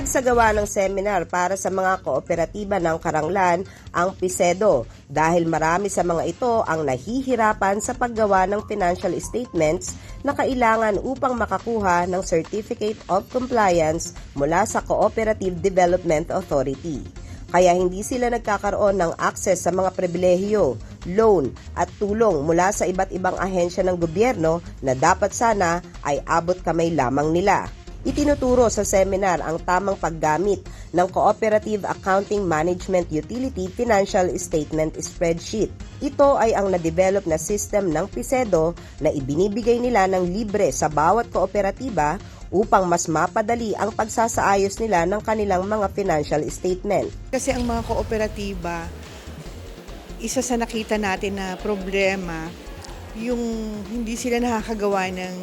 Nagsagawa ng seminar para sa mga kooperatiba ng Karanglan ang PISEDO dahil marami sa mga ito ang nahihirapan sa paggawa ng financial statements na kailangan upang makakuha ng Certificate of Compliance mula sa Cooperative Development Authority. Kaya hindi sila nagkakaroon ng access sa mga pribilehiyo, loan at tulong mula sa iba't ibang ahensya ng gobyerno na dapat sana ay abot kamay lamang nila. Itinuturo sa seminar ang tamang paggamit ng Cooperative Accounting Management Utility Financial Statement Spreadsheet. Ito ay ang na-develop na system ng PISEDO na ibinibigay nila ng libre sa bawat kooperatiba upang mas mapadali ang pagsasaayos nila ng kanilang mga financial statement. Kasi ang mga kooperatiba, isa sa nakita natin na problema, yung hindi sila nakakagawa ng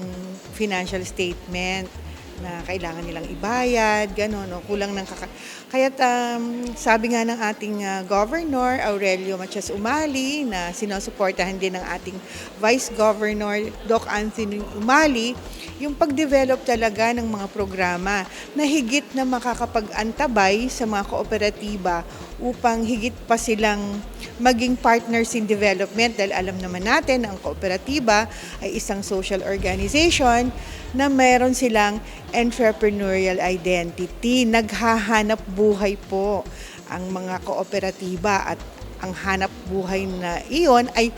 financial statement na kailangan nilang ibayad, gano'n, no? kulang ng kaka... Kaya um, sabi nga ng ating uh, Governor Aurelio Matias Umali na sinusuportahan din ng ating Vice Governor Doc Anthony Umali, yung pag-develop talaga ng mga programa na higit na makakapag-antabay sa mga kooperatiba upang higit pa silang maging partners in development dahil alam naman natin na ang kooperatiba ay isang social organization na meron silang entrepreneurial identity. Naghahanap buhay po ang mga kooperatiba at ang hanap buhay na iyon ay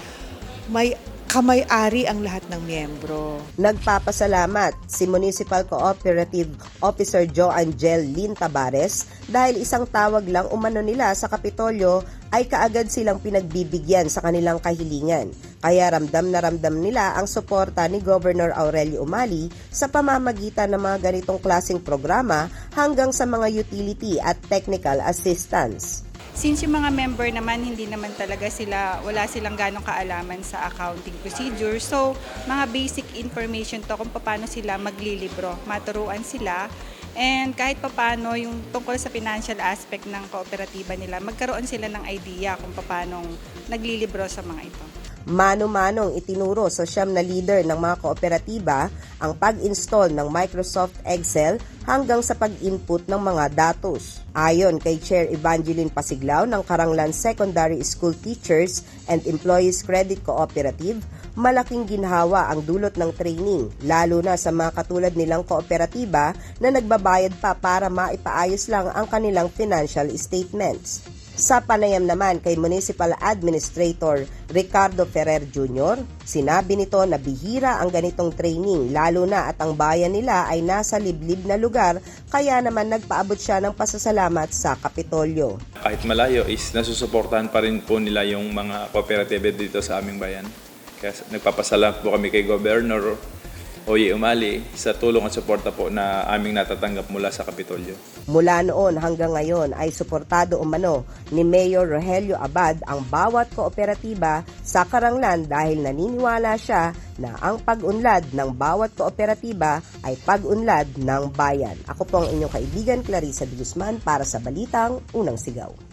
may kamay-ari ang lahat ng miyembro. Nagpapasalamat si Municipal Cooperative Officer Joe Angel Lin Tabares dahil isang tawag lang umano nila sa Kapitolyo ay kaagad silang pinagbibigyan sa kanilang kahilingan. Kaya ramdam na ramdam nila ang suporta ni Governor Aurelio Umali sa pamamagitan ng mga ganitong klasing programa hanggang sa mga utility at technical assistance. Since yung mga member naman, hindi naman talaga sila, wala silang ganong kaalaman sa accounting procedure. So, mga basic information to kung paano sila maglilibro. Maturuan sila. And kahit papano yung tungkol sa financial aspect ng kooperatiba nila, magkaroon sila ng idea kung paano naglilibro sa mga ito. Mano-manong itinuro sa siyam na leader ng mga kooperatiba ang pag-install ng Microsoft Excel hanggang sa pag-input ng mga datos. Ayon kay Chair Evangeline Pasiglaw ng Karanglan Secondary School Teachers and Employees Credit Cooperative, malaking ginhawa ang dulot ng training, lalo na sa mga katulad nilang kooperatiba na nagbabayad pa para maipaayos lang ang kanilang financial statements. Sa panayam naman kay Municipal Administrator Ricardo Ferrer Jr., sinabi nito na bihira ang ganitong training lalo na at ang bayan nila ay nasa liblib na lugar kaya naman nagpaabot siya ng pasasalamat sa Kapitolyo. kahit malayo is nasusuportahan pa rin po nila yung mga kooperatiba dito sa aming bayan. Kaya nagpapasalamat po kami kay Governor Oye Umali sa tulong at suporta po na aming natatanggap mula sa Kapitolyo. Mula noon hanggang ngayon ay suportado umano ni Mayor Rogelio Abad ang bawat kooperatiba sa Karanglan dahil naniniwala siya na ang pag-unlad ng bawat kooperatiba ay pag-unlad ng bayan. Ako po ang inyong kaibigan Clarissa de Guzman para sa Balitang Unang Sigaw.